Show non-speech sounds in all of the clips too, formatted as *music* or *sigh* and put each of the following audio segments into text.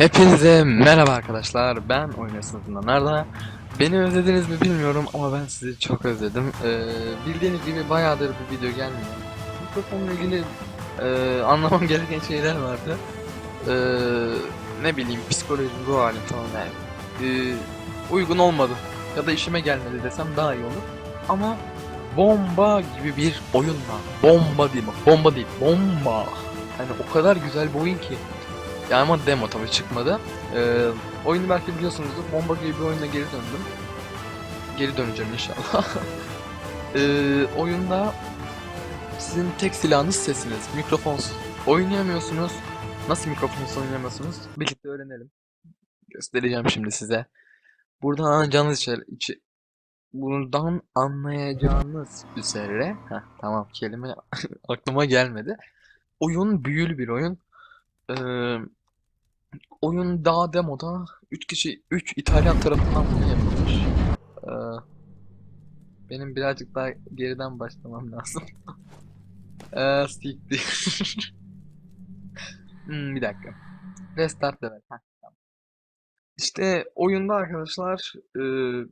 Hepinize merhaba arkadaşlar. Ben Oynasınız'dan Arda. Beni özlediniz mi bilmiyorum ama ben sizi çok özledim. Ee, bildiğiniz gibi bayağıdır bir video gelmiyor. Mikrofonla ilgili e, anlamam gereken şeyler vardı. Ee, ne bileyim psikolojim, ruh halim falan yani. Ee, uygun olmadı. Ya da işime gelmedi desem daha iyi olur. Ama bomba gibi bir oyun var. Bomba değil bak. Bomba değil. Bomba. Yani o kadar güzel bir oyun ki. Ya ama demo tabii çıkmadı. Ee, oyunu belki biliyorsunuzdur. Bomba gibi bir oyuna geri döndüm. Geri döneceğim inşallah. *laughs* ee, oyunda sizin tek silahınız sesiniz. Mikrofonsuz. Oynayamıyorsunuz. Nasıl mikrofonsuz oynayamıyorsunuz? Birlikte öğrenelim. Göstereceğim şimdi size. Buradan anlayacağınız şey, içi, buradan anlayacağınız üzere, heh, tamam kelime *laughs* aklıma gelmedi. Oyun büyülü bir oyun. Ee, oyun daha demoda 3 kişi 3 İtalyan tarafından bunu yapılmış. Ee, benim birazcık daha geriden başlamam lazım. Eee *laughs* siktir. *laughs* hmm, bir dakika. Restart tamam. İşte oyunda arkadaşlar eee,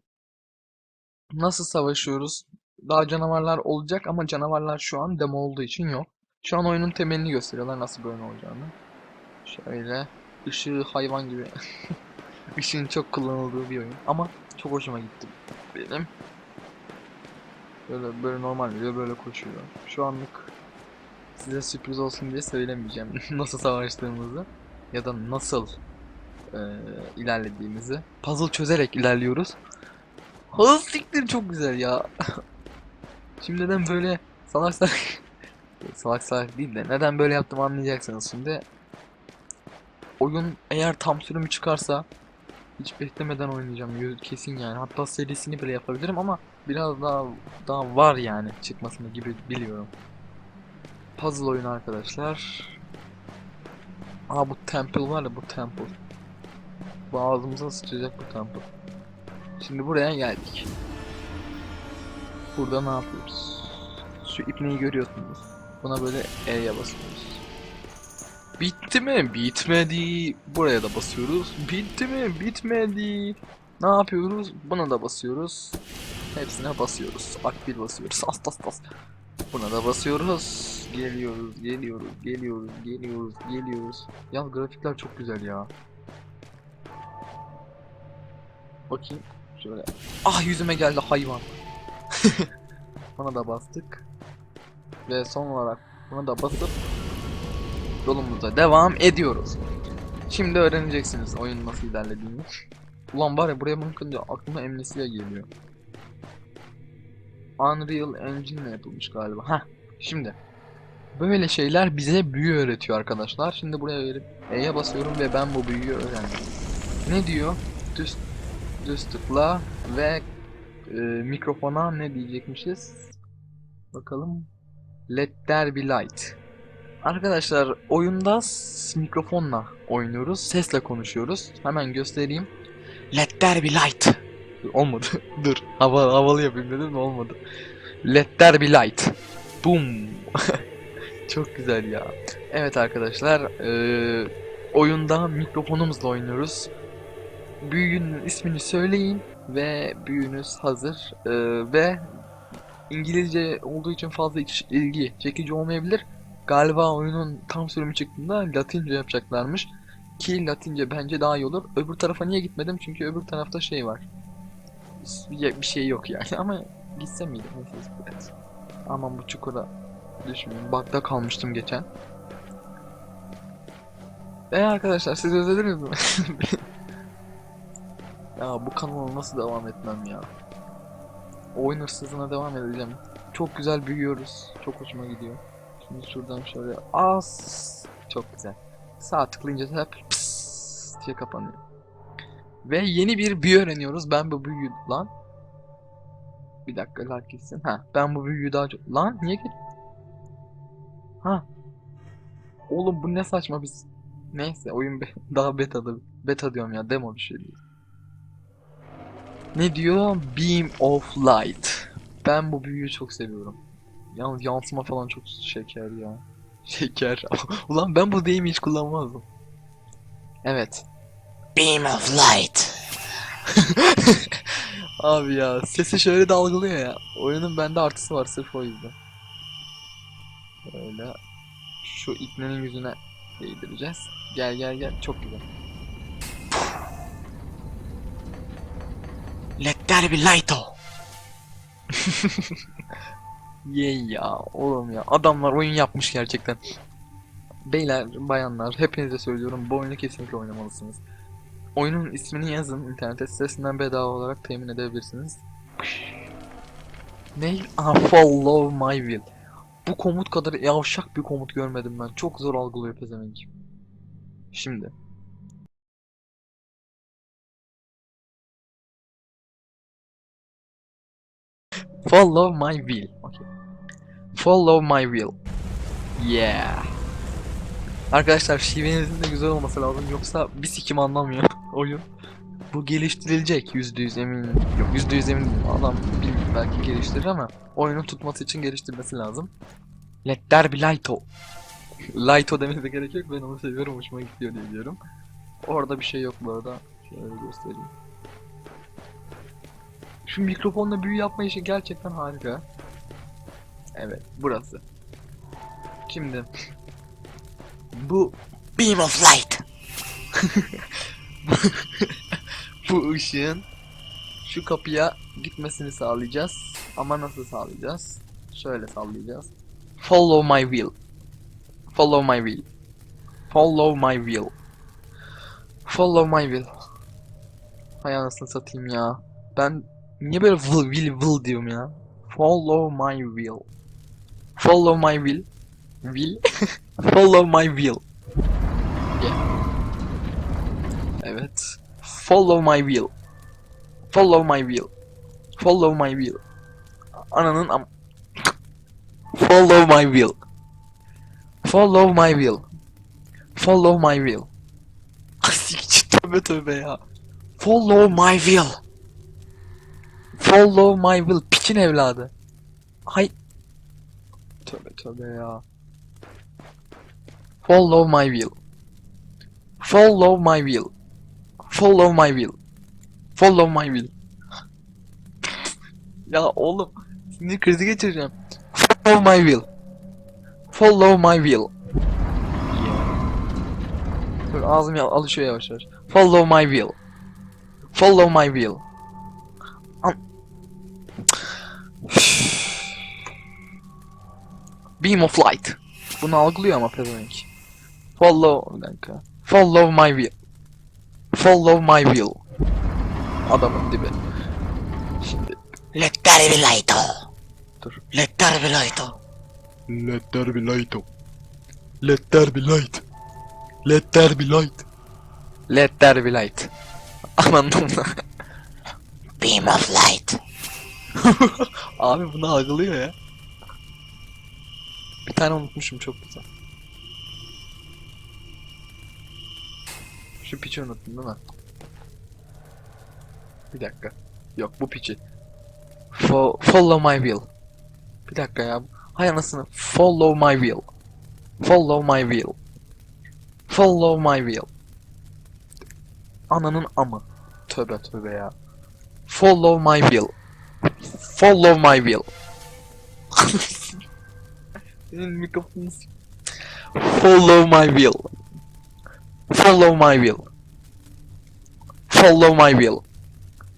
nasıl savaşıyoruz? Daha canavarlar olacak ama canavarlar şu an demo olduğu için yok. Şu an oyunun temelini gösteriyorlar nasıl oyun olacağını. Şöyle ışığı hayvan gibi. *laughs* Işığın çok kullanıldığı bir oyun ama çok hoşuma gitti benim. Böyle böyle normal video böyle koşuyor. Şu anlık size sürpriz olsun diye söylemeyeceğim *laughs* nasıl savaştığımızı ya da nasıl eee, ilerlediğimizi. Puzzle çözerek ilerliyoruz. Hız siktir çok güzel ya. *laughs* Şimdiden böyle salak salak salak salak değil de neden böyle yaptım anlayacaksınız şimdi. Oyun eğer tam sürümü çıkarsa hiç beklemeden oynayacağım kesin yani. Hatta serisini bile yapabilirim ama biraz daha daha var yani çıkmasını gibi biliyorum. Puzzle oyunu arkadaşlar. Aa bu temple var ya bu temple. Bu ağzımıza sıçacak bu temple. Şimdi buraya geldik. Burada ne yapıyoruz? Şu ipneyi görüyorsunuz. Buna böyle E'ye basıyoruz. Bitti mi? Bitmedi. Buraya da basıyoruz. Bitti mi? Bitmedi. Ne yapıyoruz? Buna da basıyoruz. Hepsine basıyoruz. Akbil basıyoruz. As tas tas. Buna da basıyoruz. Geliyoruz, geliyoruz, geliyoruz, geliyoruz, geliyoruz. Ya grafikler çok güzel ya. Bakayım. Şöyle. Ah yüzüme geldi hayvan. *laughs* Buna da bastık. Ve son olarak buna da basıp yolumuza devam ediyoruz. Şimdi öğreneceksiniz oyun nasıl ilerlediğini. Ulan var ya buraya bakınca aklıma Amnesia geliyor. Unreal Engine yapılmış galiba. Heh, şimdi. Böyle şeyler bize büyü öğretiyor arkadaşlar. Şimdi buraya verip E'ye basıyorum ve ben bu büyüyü öğrendim. Ne diyor? Düz, düz tıkla ve e, mikrofona ne diyecekmişiz? Bakalım. Let there be light. Arkadaşlar oyunda mikrofonla oynuyoruz. Sesle konuşuyoruz. Hemen göstereyim. Let there be light. Olmadı. *laughs* Dur. Hava, havalı yapayım dedim de olmadı. Let there be light. Boom. *laughs* Çok güzel ya. Evet arkadaşlar. eee, oyunda mikrofonumuzla oynuyoruz. Büyüğünün ismini söyleyin ve büyüğünüz hazır. Eee, ve İngilizce olduğu için fazla ilgi çekici olmayabilir. Galiba oyunun tam sürümü çıktığında Latince yapacaklarmış. Ki Latince bence daha iyi olur. Öbür tarafa niye gitmedim? Çünkü öbür tarafta şey var. Bir şey yok yani *laughs* ama gitsem miydi? Neyse evet. Aman bu çukura düşmeyeyim. Bug'da kalmıştım geçen. Eee arkadaşlar siz özlediniz mi? *laughs* ya bu kanala nasıl devam etmem ya? Oyun hırsızlığına devam edeceğim. Çok güzel büyüyoruz. Çok hoşuma gidiyor. Şimdi şuradan şöyle az çok güzel. Sağ tıklayınca hep pıs diye kapanıyor. Ve yeni bir büyü öğreniyoruz. Ben bu büyüyü lan. Bir dakika lag gitsin. Ha, ben bu büyüyü daha çok lan niye git? Ha. Oğlum bu ne saçma biz. Neyse oyun be- *laughs* daha beta'da. Beta diyorum ya demo bir şey değil. Ne diyor? Beam of Light. Ben bu büyüyü çok seviyorum. Yalnız yansıma falan çok şeker ya. *laughs* Şeker. *laughs* Ulan ben bu deyimi hiç kullanmazdım. Evet. Beam of light. *laughs* Abi ya sesi şöyle dalgalıyor ya. Oyunun bende artısı var sırf o yüzden. Böyle şu iknenin yüzüne değdireceğiz. Gel gel gel çok güzel. Let there be light. Yey ya oğlum ya adamlar oyun yapmış gerçekten. Beyler, bayanlar hepinize söylüyorum bu oyunu kesinlikle oynamalısınız. Oyunun ismini yazın internete sitesinden bedava olarak temin edebilirsiniz. Ne? Aha follow my will. Bu komut kadar yavşak bir komut görmedim ben. Çok zor algılıyor pezevenk. Şimdi. Follow my will. Okay. Follow my will. Yeah. Arkadaşlar şivenizin de güzel olması lazım yoksa bir sikim anlamıyor *laughs* oyun. Bu geliştirilecek yüzde yüz eminim. Yok yüzde yüz eminim. Adam bilmiyorum belki geliştirir ama oyunun tutması için geliştirmesi lazım. Let there be lighto. Lighto demenize gerek yok ben onu seviyorum hoşuma gidiyor diye diyorum. Orada bir şey yok bu arada. Şöyle göstereyim. Şu mikrofonla büyü yapma işi gerçekten harika. Evet burası. Şimdi bu Beam of light. *laughs* bu ışığın şu kapıya gitmesini sağlayacağız. Ama nasıl sağlayacağız? Şöyle sağlayacağız. Follow my will. Follow my will. Follow my will. Follow my will. Hay anasını satayım ya. Ben niye böyle will will will diyorum ya? Follow my will. Follow my will. Will. Follow my will. Yeah. Evet. Follow my will. Follow my will. Follow my will. Ananın am... Follow my will. Follow my will. Follow my will. Siktir tövbe tövbe ya. Follow my will. Follow my will. Piçin evladı. Hay. Tövbe tövbe ya. Follow my will. Follow my will. Follow my will. Follow my will. *laughs* ya oğlum sinir krizi geçireceğim. Follow my will. Follow my will. Dur ağzım alışıyor yavaş yavaş. Follow my will. Follow my will. Beam of light. Bunu algılıyor ama pezevenk. Follow bir dakika. Follow my will. Follow my will. Adamın dibi. Şimdi Let there be light. Dur. Let there be light. Let there be light. Let there be light. Let there be light. Let there be light. Anladım da. Beam of light. Abi bunu algılıyor ya. Bir tane unutmuşum çok güzel. Şu piçi unuttum değil mi? Bir dakika. Yok bu piçi. Fo follow my will. Bir dakika ya. Hay anasını. Follow my will. Follow my will. Follow my will. Ananın amı. Tövbe tövbe ya. Follow my will. Follow my will. *laughs* Senin mikrofonun s- Follow my will. Follow my will. Follow my will.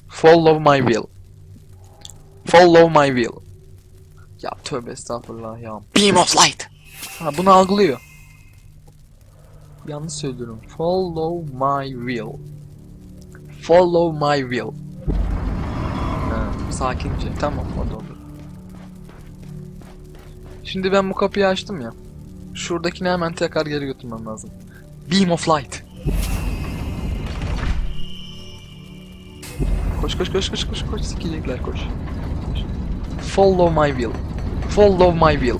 Follow my will. Follow my will. Ya tövbe estağfurullah ya. Beam of light. Ha bunu algılıyor. Yanlış söylüyorum. Follow my will. Follow my will. Ha, sakince. Tamam olur. Şimdi ben bu kapıyı açtım ya. Şuradakini hemen tekrar geri götürmem lazım. Beam of light. Koş koş koş koş koş koş sikecekler koş. Koş. Follow my will. Follow my will.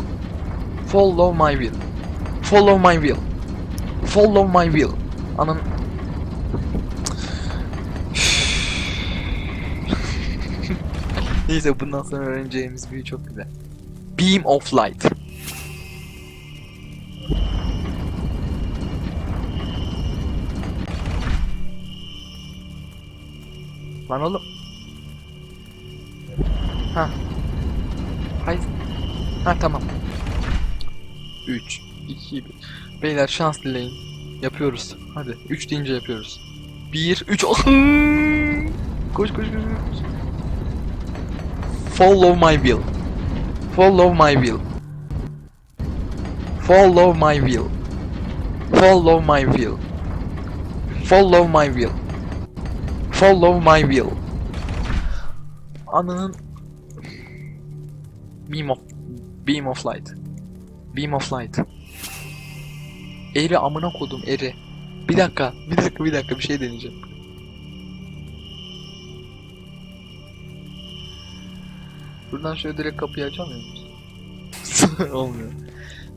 Follow my will. Follow my will. Follow my will. Anan *laughs* Neyse bundan sonra öğreneceğimiz büyü çok güzel. Beam of light. Lan oğlum. Ha. Hayır. Ha tamam. 3 2 1. Beyler şans dileyin. Yapıyoruz. Hadi 3 deyince yapıyoruz. 1 3 koş koş koş koş. Follow my will. Follow my will. Follow my will. Follow my will. Follow my will. Follow my will. Ananın Beam of Beam of light. Beam of light. Eri amına kodum eri. Bir dakika, bir dakika, bir dakika bir şey deneyeceğim. Buradan şöyle direkt kapıyı açamıyor musun? *laughs* Olmuyor.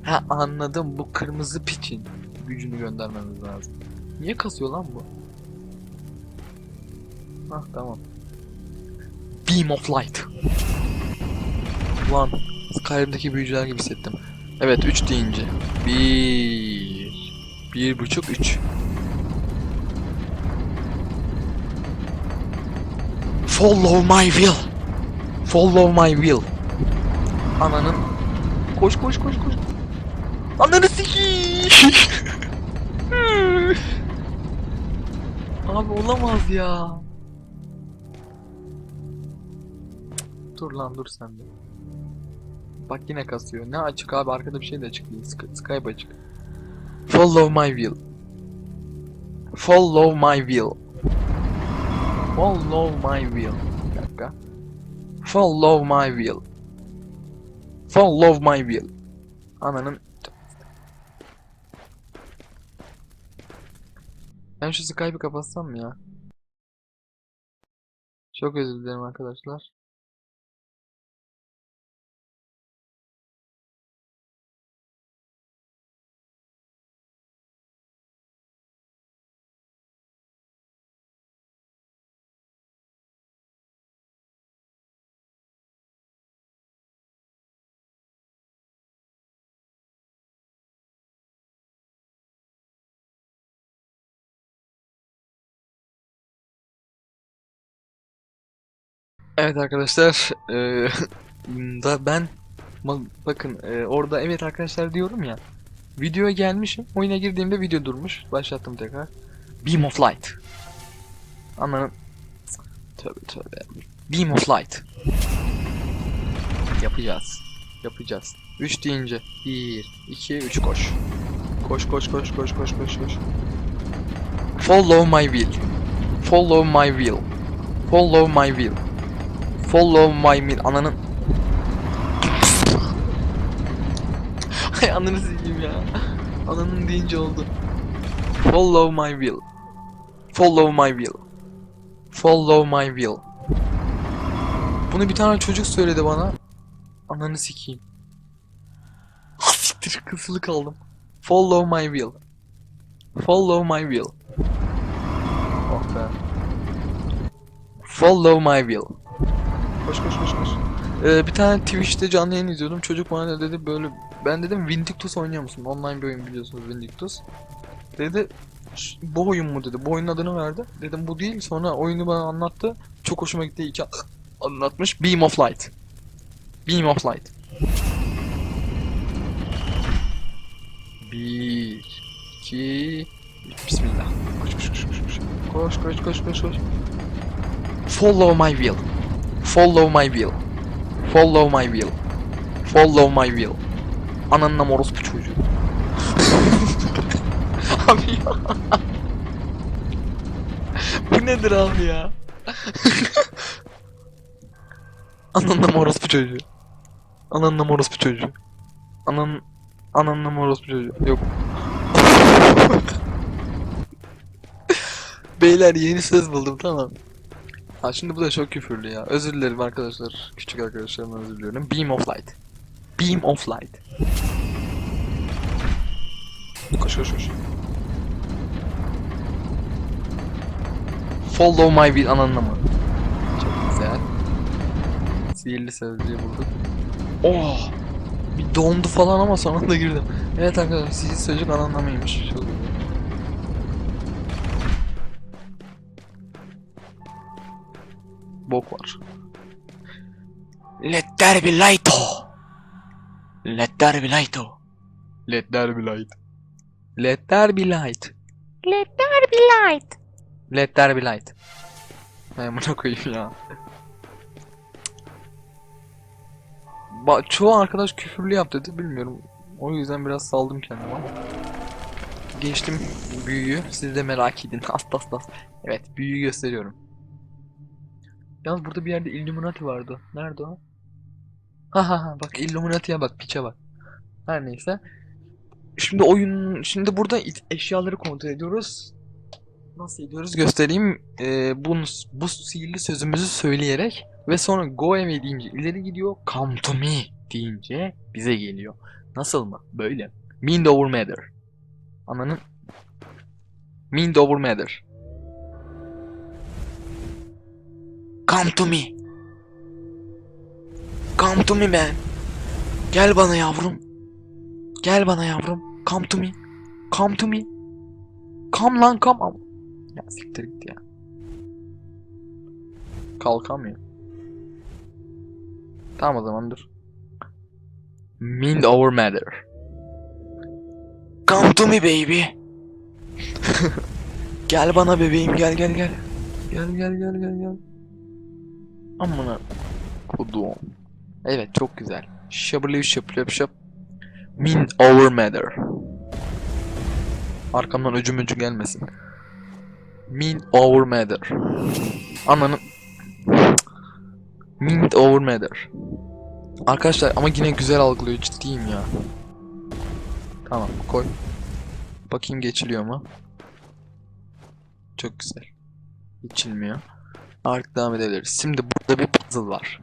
Ha anladım bu kırmızı piçin gücünü göndermemiz lazım. Niye kasıyor lan bu? Hah tamam. Beam of Light. Lan Skyrim'deki büyücüler gibi hissettim. Evet 3 deyince. 1 bir buçuk 3 Follow my will. Follow my will. Ananın Koş koş koş koş. Ananı sikiyim. *laughs* Abi olamaz ya. Dur lan dur sen de. Bak yine kasıyor. Ne açık abi arkada bir şey de açık değil. Sky- Skype açık. Follow my will. Follow my will. Follow my will. Follow my will. Follow my will. Ananın Ben şu Skype'ı kapatsam mı ya? Çok özür dilerim arkadaşlar. Evet arkadaşlar, eee, *laughs* da ben bakın eee, orada evet arkadaşlar diyorum ya. Videoya gelmişim. Oyuna girdiğimde video durmuş. Başlattım tekrar. Beam of Light. Anladın? Tövbe tövbe. Beam of Light. Yapacağız. Yapacağız. 3 deyince 1 2 3 koş. Koş koş koş koş koş koş koş. Follow my will. Follow my will. Follow my will. Follow my will. Ananın. Hay ananı sikeyim ya. Ananın deyince oldu. Follow my will. Follow my will. Follow my will. Bunu bir tane çocuk söyledi bana. Ananı sikeyim. *laughs* Siktir kısılı kaldım. Follow my will. Follow my will. Oh be. Follow my will. Koş koş koş koş. Ee, bir tane Twitch'te canlı yayın izliyordum. Çocuk bana dedi böyle ben dedim Vindictus oynuyor musun? Online bir oyun biliyorsunuz Vindictus. Dedi "Ş- bu oyun mu dedi. Bu oyunun adını verdi. Dedim bu değil. Sonra oyunu bana anlattı. Çok hoşuma gitti. İki anlatmış. Beam of Light. Beam of Light. Bir, iki, üç. Bismillah. Koş koş koş koş koş. Koş koş koş koş koş. Follow my will. Follow my will. Follow my will. Follow my will. Ananın nam orospu çocuğu. *laughs* abi ya. *laughs* Bu nedir abi ya? *laughs* Ananın nam orospu çocuğu. Ananın nam orospu çocuğu. Ananın nam orospu çocuğu. Yok. Beyler yeni söz buldum tamam. Ha şimdi bu da çok küfürlü ya. Özür dilerim arkadaşlar. Küçük arkadaşlarımdan özür diliyorum. Beam of light. Beam of light. Koş koş koş. Follow my will ananın mı? Çok güzel. Sihirli sözcüğü bulduk. Oh! Bir dondu falan ama sonunda girdim. Evet arkadaşlar sihirli sözcük anlamıymış. Çok bok var. Let there be light. oh. Let there be light. oh. Let there be light. Let there be light. Let there be light. Let there be light. Hay amına koyayım ya. Ba çoğu arkadaş küfürlü yap dedi bilmiyorum. O yüzden biraz saldım kendime ama. Geçtim büyüyü. Siz de merak edin. *laughs* Hasta hasta. Evet büyüyü gösteriyorum. Yalnız burada bir yerde Illuminati vardı. Nerede o? Ha ha ha bak Illuminati'ye bak piçe bak. Her neyse. Şimdi oyun şimdi burada eşyaları kontrol ediyoruz. Nasıl ediyoruz göstereyim. Ee, bu, bu sihirli sözümüzü söyleyerek ve sonra go away deyince ileri gidiyor. Come to me deyince bize geliyor. Nasıl mı? Böyle. Mind over matter. Ananın Mind over matter. Come to me. Come to me man. Gel bana yavrum. Gel bana yavrum. Come to me. Come to me. Come lan come. Ya siktir git ya. Kalkamıyor. Tamam o zaman dur. Mind over matter. Come to me baby. *laughs* gel bana bebeğim gel gel gel. Gel gel gel gel gel. Amına kodum. Evet çok güzel. Şabırlı şap şap şap. Min over matter. Arkamdan öcü mücü gelmesin. Min over matter. Ananın Min over matter. Arkadaşlar ama yine güzel algılıyor ciddiyim ya. Tamam koy. Bakayım geçiliyor mu? Çok güzel. Geçilmiyor. Artık devam edebiliriz. Şimdi burada bir puzzle var.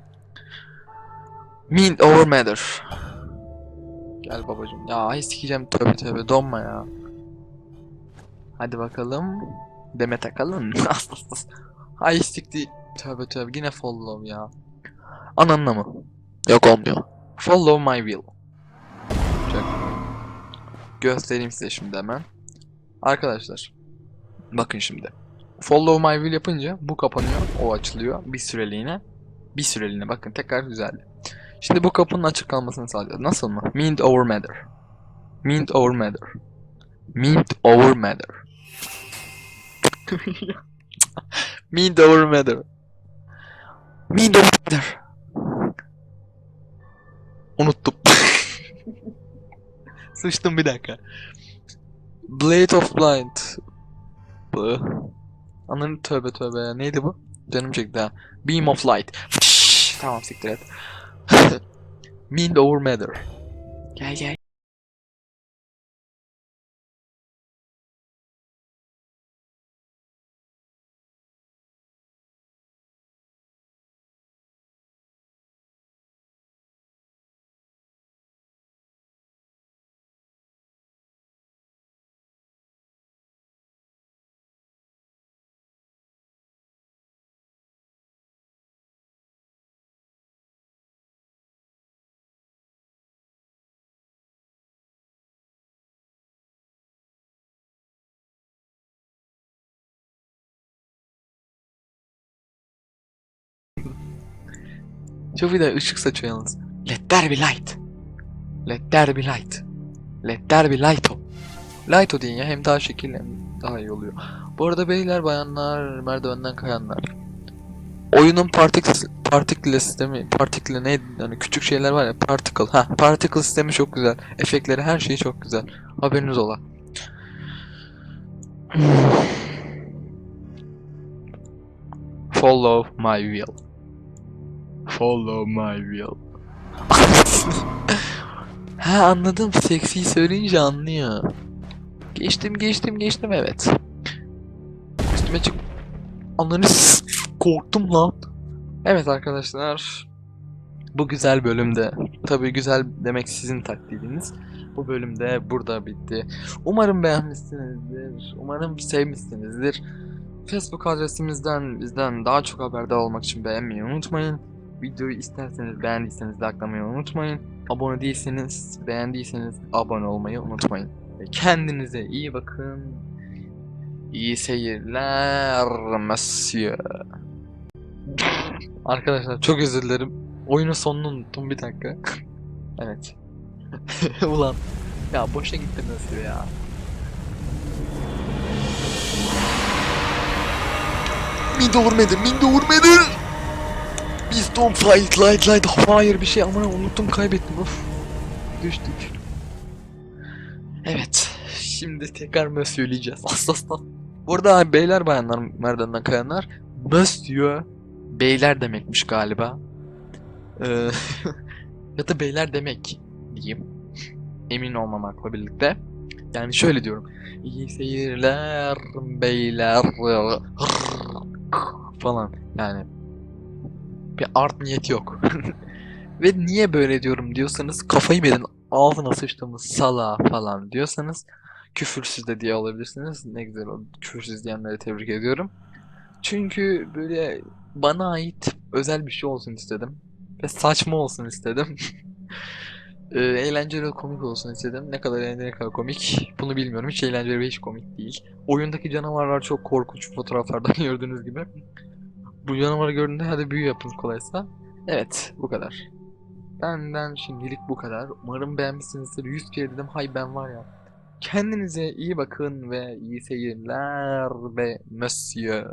Mean over matter. Gel babacım. Ya ay sikeceğim tövbe tövbe donma ya. Hadi bakalım. Deme takalım. *laughs* Ay sikti. Tövbe tövbe yine follow ya. Ananla mı? Yok olmuyor. Follow my will. Çok. Göstereyim size şimdi hemen. Arkadaşlar. Bakın şimdi. Follow my will yapınca bu kapanıyor, o açılıyor bir süreliğine. Bir süreliğine bakın tekrar düzeldi. Şimdi bu kapının açık kalmasını sağlıyor. Nasıl mı? Mint over matter. Mint over matter. Mint over matter. *laughs* Mint over matter. Me the mother. Unuttum. *laughs* Sıçtım bir dakika. Blade of Blind. Bu. Ananı tövbe tövbe ya. Neydi bu? Canım çekti ha. Beam of Light. Tamam siktir et. *laughs* Mind over matter. Gel gel. Çok bir de ışık saçıyor yalnız. Let there be light. Let there be light. Let there be light o. Light o deyin ya hem daha şekil hem daha iyi oluyor. Bu arada beyler bayanlar merdivenden kayanlar. Oyunun particle, particle sistemi, particle neydi hani küçük şeyler var ya particle ha particle sistemi çok güzel. Efektleri her şeyi çok güzel. Haberiniz ola. *sighs* Follow my will. Follow my will. *laughs* ha anladım. Seksi söyleyince anlıyor. Geçtim geçtim geçtim evet. Üstüme çık. Ananı korktum lan. Evet arkadaşlar. Bu güzel bölümde. Tabii güzel demek sizin takdiriniz. Bu bölümde burada bitti. Umarım beğenmişsinizdir. Umarım sevmişsinizdir. Facebook adresimizden bizden daha çok haberdar olmak için beğenmeyi unutmayın. Videoyu isterseniz beğendiyseniz likelamayı unutmayın. Abone değilseniz, beğendiyseniz abone olmayı unutmayın. Kendinize iyi bakın. İyi seyirler, monsieur. *laughs* Arkadaşlar çok özür dilerim. Oyunun sonunu unuttum bir dakika. *laughs* evet. *laughs* Ulan. Ya boşa gitti nasıl ya. Minde vurmadı, minde vurmadı. Biz don't fight, light, light, fire bir şey ama unuttum kaybettim of. Düştük. Evet. Şimdi tekrar mı söyleyeceğiz? Asla asla. Burada beyler bayanlar merdivenden kayanlar. Monsieur beyler demekmiş galiba. Ee, *laughs* ya da beyler demek diyeyim. Emin olmamakla birlikte. Yani şöyle diyorum. İyi seyirler beyler falan yani bir art niyeti yok. *laughs* Ve niye böyle diyorum diyorsanız kafayı yedin ağzına sıçtığımız sala falan diyorsanız küfürsüz de diye alabilirsiniz. Ne güzel oldu. Küfürsüz diyenleri tebrik ediyorum. Çünkü böyle bana ait özel bir şey olsun istedim. Ve saçma olsun istedim. *laughs* Ee, eğlenceli komik olsun istedim. Ne kadar eğlenceli ne kadar komik bunu bilmiyorum. Hiç eğlenceli ve hiç komik değil. Oyundaki canavarlar çok korkunç fotoğraflardan *laughs* gördüğünüz gibi. Bu canavarı gördüğünde hadi büyü yapın kolaysa. Evet bu kadar. Benden şimdilik bu kadar. Umarım beğenmişsinizdir. 100 kere dedim hay ben var ya. Kendinize iyi bakın ve iyi seyirler ve monsieur.